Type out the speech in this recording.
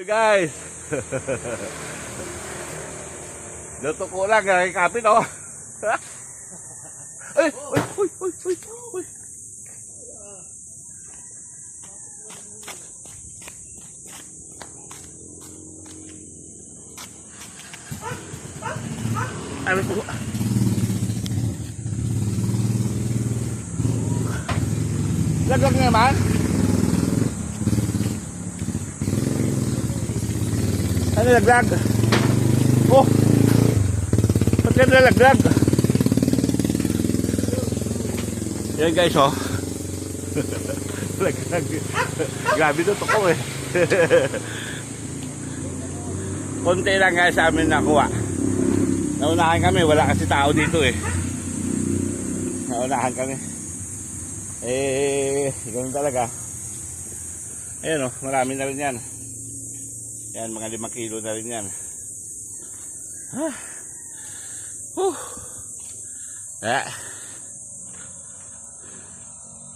Hey guys. Luto ko lang, kay kapit oh. Ay, uy, uy, uy, uy, uy. Ay, may pugo. Laglag na naman. Ano laglag? Oh! Ba't ka nalaglag? Yan guys oh. laglag. Grabe to ko eh. Konti lang guys sa amin nakuha. Naunahan kami, wala kasi tao dito eh. Naunahan kami. Eh, ganun talaga. Ayan oh, marami na rin yan. Yan, mga limang kilo na rin yan. Ah. Huh. Ah.